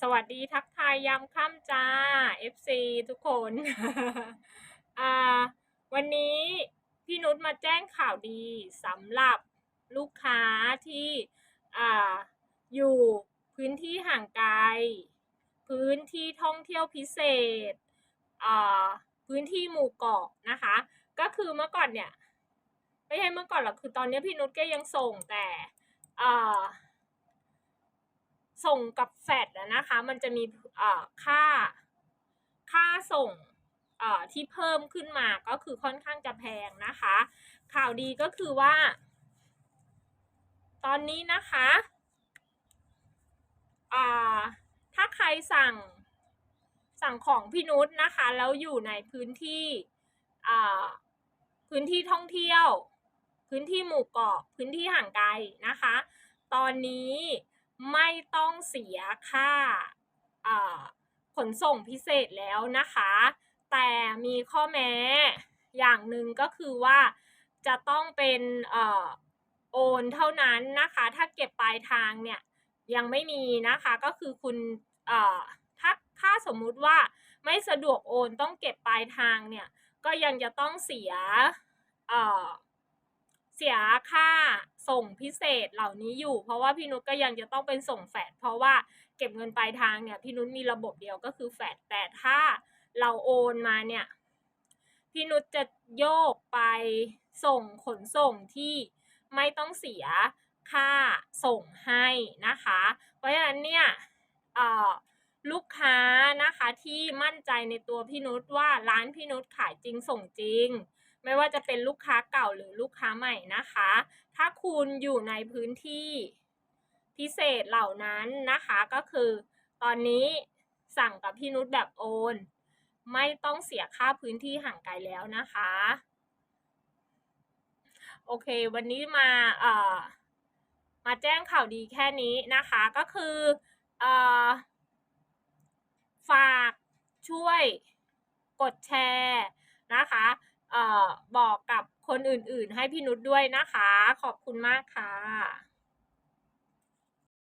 สวัสดีทักทายยามค่ำจ้า FC ทุกคนวันนี้พี่นุชมาแจ้งข่าวดีสำหรับลูกค้าที่ออยู่พื้นที่ห่างไกล พื้นที่ท่องเที่ยวพิเศษ พื้นที่หมู่เกาะนะคะ ก็คือเมื่อก่อนเนี่ย ไม่ใช่เมื่อก่อนหรอกคือตอนนี้พี่นุชก็ยังส่งแต่ ส่งกับแฟดนะคะ มันจะมีค่าค่าส่งที่เพิ่มขึ้นมาก็คือค่อนข้างจะแพงนะคะ ข่าวดีก็คือว่า ตอนนี้นะคะถ้าใครสั่งสั่งของพี่นุชนะคะ แล้วอยู่ในพื้นที่พื้นที่ท่องเที่ยว พื้นที่หมู่เกาะ พื้นที่ห่างไกลนะคะ ตอนนี้ ไม่ต้องเสียค่าขนส่งพิเศษแล้วนะคะ แต่มีข้อแม้อย่างหนึ่งก็คือว่าจะต้องเป็นอโอนเท่านั้นนะคะ ถ้าเก็บปลายทางเนี่ยยังไม่มีนะคะก็คือคุณถ้าถ้าสมมุติว่าไม่สะดวกโอนต้องเก็บปลายทางเนี่ยก็ยังจะต้องเสีย เสียค่าส่งพิเศษเหล่านี้อยู่ เพราะว่าพี่นุชก็ยังจะต้องเป็นส่งแฟดเพราะว่าเก็บเงินปลายทางเนี่ยพี่นุชมีระบบเดียวก็คือแฟดแต่ถ้าเราโอนมาเนี่ยพี่นุชจะโยกไปส่งขนส่งที่ไม่ต้องเสียค่าส่งให้นะคะ เพราะฉะนั้นเนี่ยลูกค้านะคะที่มั่นใจในตัวพี่นุชว่าร้านพี่นุชขายจริงส่งจริง ไม่ว่าจะเป็นลูกค้าเก่าหรือลูกค้าใหม่นะคะ ถ้าคุณอยู่ในพื้นที่พิเศษเหล่านั้นนะคะก็คือตอนนี้สั่งกับพี่นุชแบบโอน ไม่ต้องเสียค่าพื้นที่ห่างไกลแล้วนะคะ โอเค วันนี้มาเอ่อมาแจ้งข่าวดีแค่นี้นะคะก็คือเอ่อฝากช่วยกดแชร์นะคะ บอกกับคนอื่นๆ ให้พี่นุชด้วยนะคะ ขอบคุณมากค่ะ